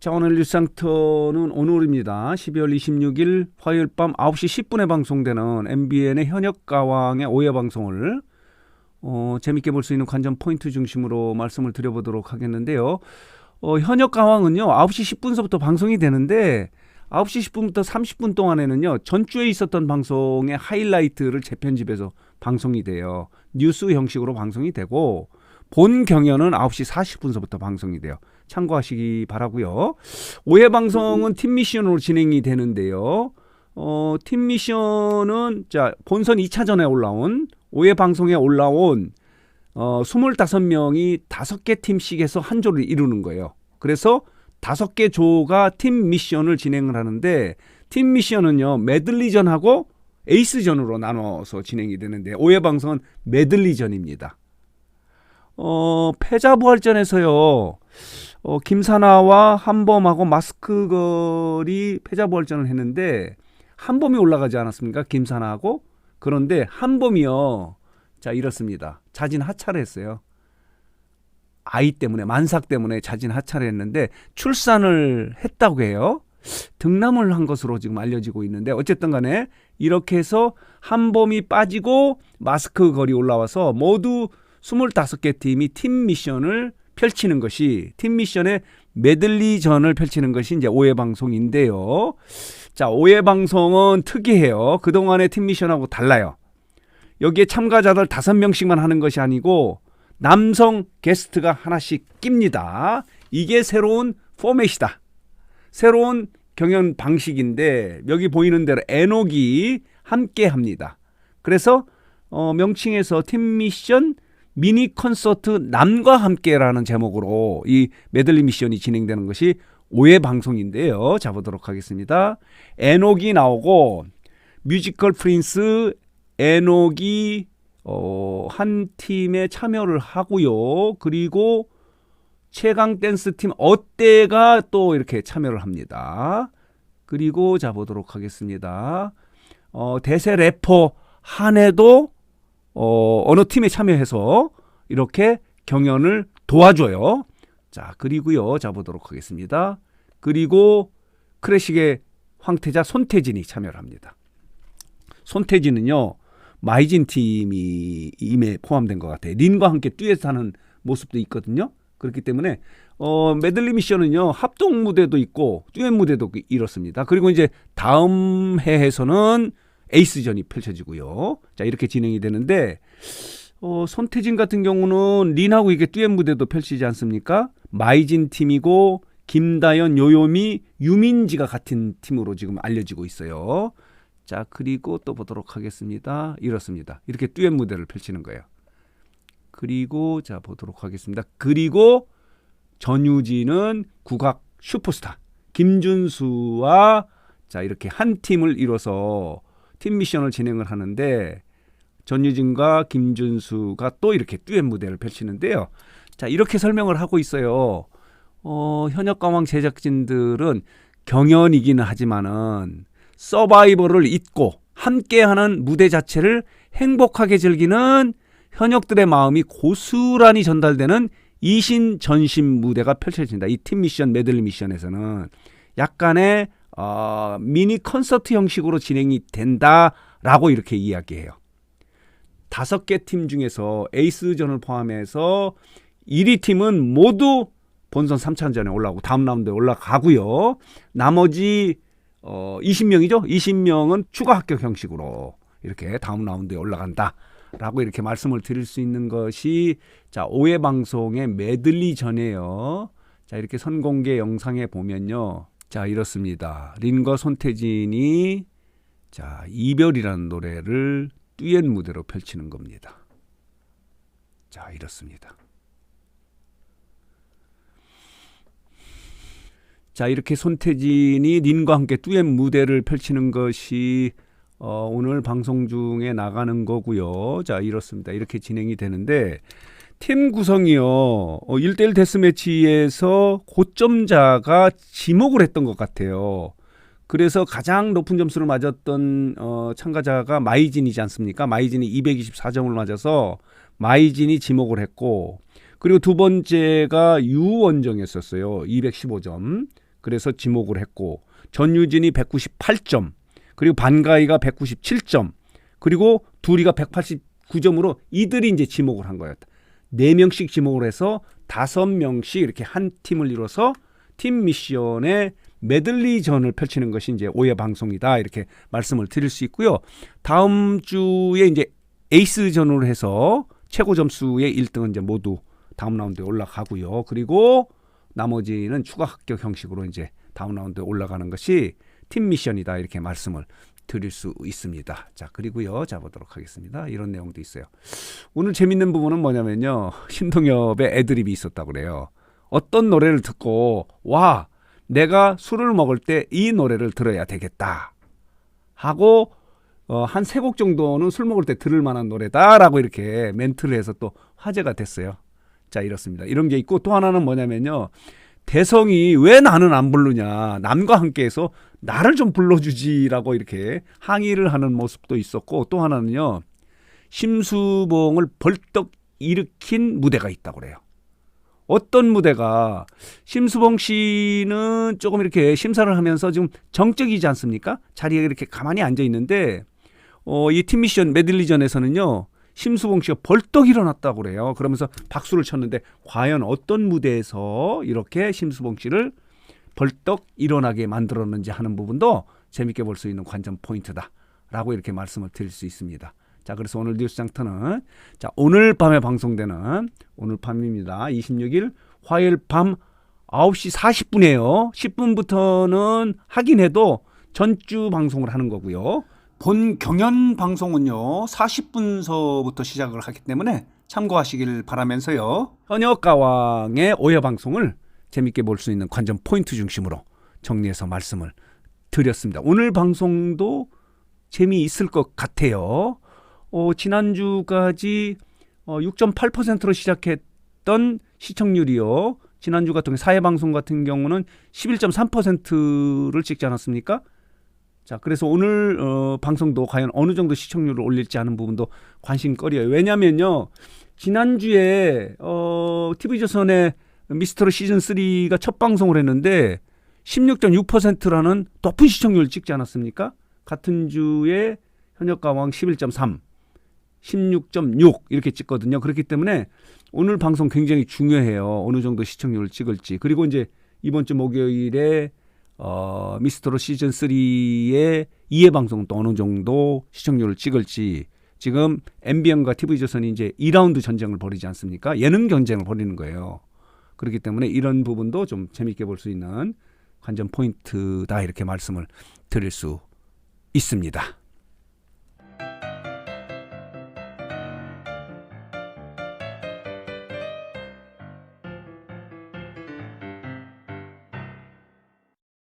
자, 오늘 일상터는 오늘입니다. 12월 26일 화요일 밤 9시 10분에 방송되는 MBN의 현역 가왕의 오해 방송을 어, 재밌게 볼 수 있는 관전 포인트 중심으로 말씀을 드려보도록 하겠는데요. 어, 현역 가왕은요, 9시 10분서부터 방송이 되는데, 9시 10분부터 30분 동안에는요, 전주에 있었던 방송의 하이라이트를 재편집해서 방송이 돼요. 뉴스 형식으로 방송이 되고, 본 경연은 9시 40분서부터 방송이 돼요. 참고하시기 바라고요. 오해 방송은 팀 미션으로 진행이 되는데요. 어, 팀 미션은 자, 본선 2차전에 올라온 오해 방송에 올라온 어, 25명이 5개 팀씩에서 한 조를 이루는 거예요. 그래서 5개 조가 팀 미션을 진행을 하는데 팀 미션은요. 메들리전하고 에이스전으로 나눠서 진행이 되는데 오해 방송은 메들리전입니다. 어, 패자부활전에서요. 어, 김사나와 한범하고 마스크걸이 패자부활전을 했는데 한범이 올라가지 않았습니까? 김사나하고 그런데 한범이요. 자 이렇습니다. 자진 하차를 했어요. 아이 때문에 만삭 때문에 자진 하차를 했는데 출산을 했다고 해요. 등남을 한 것으로 지금 알려지고 있는데 어쨌든 간에 이렇게 해서 한범이 빠지고 마스크 걸이 올라와서 모두 25개 팀이 팀 미션을 펼치는 것이 팀 미션의 메들리전을 펼치는 것이 이제 오해 방송인데요. 자, 오해 방송은 특이해요. 그동안의 팀 미션하고 달라요. 여기에 참가자들 다섯 명씩만 하는 것이 아니고 남성 게스트가 하나씩 낍니다. 이게 새로운 포맷이다. 새로운 경연 방식인데 여기 보이는 대로 에녹이 함께 합니다. 그래서 어, 명칭에서 팀 미션 미니 콘서트 남과 함께라는 제목으로 이 메들리 미션이 진행되는 것이 오해 방송인데요. 자 보도록 하겠습니다. 에녹이 나오고 뮤지컬 프린스 에녹이 어, 한 팀에 참여를 하고요. 그리고 최강 댄스 팀 어때가 또 이렇게 참여를 합니다. 그리고 자 보도록 하겠습니다. 어, 대세 래퍼 한해도 어, 어느 팀에 참여해서 이렇게 경연을 도와줘요. 자, 그리고요. 자 보도록 하겠습니다. 그리고 크래식의 황태자 손태진이 참여를 합니다. 손태진은요. 마이진 팀이 임에 포함된 것 같아요. 린과 함께 듀엣 하는 모습도 있거든요. 그렇기 때문에 어, 메들리 미션은요 합동 무대도 있고 듀엣 무대도 이렇습니다. 그리고 이제 다음 해에서는 에이스전이 펼쳐지고요. 자 이렇게 진행이 되는데 어, 손태진 같은 경우는 린하고 이게 듀엣 무대도 펼치지 않습니까? 마이진 팀이고 김다연, 요요미, 유민지가 같은 팀으로 지금 알려지고 있어요. 자 그리고 또 보도록 하겠습니다. 이렇습니다. 이렇게 듀엣 무대를 펼치는 거예요. 그리고 자 보도록 하겠습니다. 그리고 전유진은 국악 슈퍼스타 김준수와 자 이렇게 한 팀을 이뤄서 팀 미션을 진행을 하는데 전유진과 김준수가 또 이렇게 듀엣 무대를 펼치는데요. 자 이렇게 설명을 하고 있어요. 어, 현역 가왕 제작진들은 경연이기는 하지만은 서바이벌을 잊고 함께하는 무대 자체를 행복하게 즐기는 현역들의 마음이 고스란히 전달되는 이신 전심 무대가 펼쳐진다. 이 팀 미션 메들리 미션에서는 약간의 어, 미니 콘서트 형식으로 진행이 된다라고 이렇게 이야기해요. 다섯 개 팀 중에서 에이스전을 포함해서 1위 팀은 모두 본선 3차전에 올라오고 다음 라운드에 올라가고요. 나머지 어 20명이죠. 20명은 추가 합격 형식으로 이렇게 다음 라운드에 올라간다 라고 이렇게 말씀을 드릴 수 있는 것이 자, 오해 방송의 메들리 전에요. 자, 이렇게 선공개 영상에 보면요. 자, 이렇습니다. 린과 손태진이 자, 이별이라는 노래를 듀엣 무대로 펼치는 겁니다. 자, 이렇습니다. 자, 이렇게 손태진이 린과 함께 듀엣 무대를 펼치는 것이 어, 오늘 방송 중에 나가는 거고요. 자, 이렇습니다. 이렇게 진행이 되는데 팀 구성이요. 어, 1대1 데스매치에서 고점자가 지목을 했던 것 같아요. 그래서 가장 높은 점수를 맞았던 어, 참가자가 마이진이지 않습니까? 마이진이 224점을 맞아서 마이진이 지목을 했고 그리고 두 번째가 유원정이었었어요. 215점. 그래서 지목을 했고 전유진이 198점 그리고 반가이가 197점 그리고 둘이가 189점으로 이들이 이제 지목을 한 거였다. 네 명씩 지목을 해서 다섯 명씩 이렇게 한 팀을 이뤄서 팀 미션의 메들리전을 펼치는 것이 이제 오해 방송이다 이렇게 말씀을 드릴 수 있고요. 다음 주에 이제 에이스전으로 해서 최고 점수의 1등은 이제 모두 다음 라운드에 올라가고요. 그리고 나머지는 추가 합격 형식으로 이제 다음 라운드에 올라가는 것이 팀 미션이다 이렇게 말씀을 드릴 수 있습니다. 자 그리고요, 자 보도록 하겠습니다. 이런 내용도 있어요. 오늘 재밌는 부분은 뭐냐면요, 신동엽의 애드립이 있었다고 그래요. 어떤 노래를 듣고 와 내가 술을 먹을 때 이 노래를 들어야 되겠다 하고 어, 한 세 곡 정도는 술 먹을 때 들을 만한 노래다라고 이렇게 멘트를 해서 또 화제가 됐어요. 자 이렇습니다. 이런 게 있고 또 하나는 뭐냐면요. 대성이 왜 나는 안 부르냐 남과 함께해서 나를 좀 불러주지라고 이렇게 항의를 하는 모습도 있었고 또 하나는요 심수봉을 벌떡 일으킨 무대가 있다고 그래요. 어떤 무대가 심수봉 씨는 조금 이렇게 심사를 하면서 지금 정적이지 않습니까? 자리에 이렇게 가만히 앉아 있는데 어, 이 팀미션 메들리전에서는요. 심수봉 씨가 벌떡 일어났다고 그래요. 그러면서 박수를 쳤는데 과연 어떤 무대에서 이렇게 심수봉 씨를 벌떡 일어나게 만들었는지 하는 부분도 재밌게 볼 수 있는 관전 포인트다라고 이렇게 말씀을 드릴 수 있습니다. 자, 그래서 오늘 뉴스 장터는 자, 오늘 밤에 방송되는 오늘 밤입니다. 26일 화요일 밤 9시 40분이에요. 10분부터는 하긴 해도 전주 방송을 하는 거고요. 본 경연 방송은요. 40분서부터 시작을 하기 때문에 참고하시길 바라면서요. 현역 가왕의 오해 방송을 재밌게 볼 수 있는 관전 포인트 중심으로 정리해서 말씀을 드렸습니다. 오늘 방송도 재미있을 것 같아요. 어, 지난주까지 어, 6.8%로 시작했던 시청률이요. 지난주 같은 경우 사회 방송 같은 경우는 11.3%를 찍지 않았습니까? 자, 그래서 오늘 어, 방송도 과연 어느 정도 시청률을 올릴지 하는 부분도 관심거리예요. 왜냐면요. 지난주에 어, TV조선의 미스터로 시즌 3가 첫 방송을 했는데 16.6%라는 높은 시청률을 찍지 않았습니까? 같은 주에 현역 가왕 11.3, 16.6 이렇게 찍거든요. 그렇기 때문에 오늘 방송 굉장히 중요해요. 어느 정도 시청률을 찍을지. 그리고 이제 이번 주 목요일에 어, 미스터로 시즌 3의 2회 방송은 또 어느 정도 시청률을 찍을지 지금 MBN과 TV조선이 이제 2라운드 전쟁을 벌이지 않습니까? 예능 경쟁을 벌이는 거예요. 그렇기 때문에 이런 부분도 좀 재밌게 볼 수 있는 관전 포인트다 이렇게 말씀을 드릴 수 있습니다.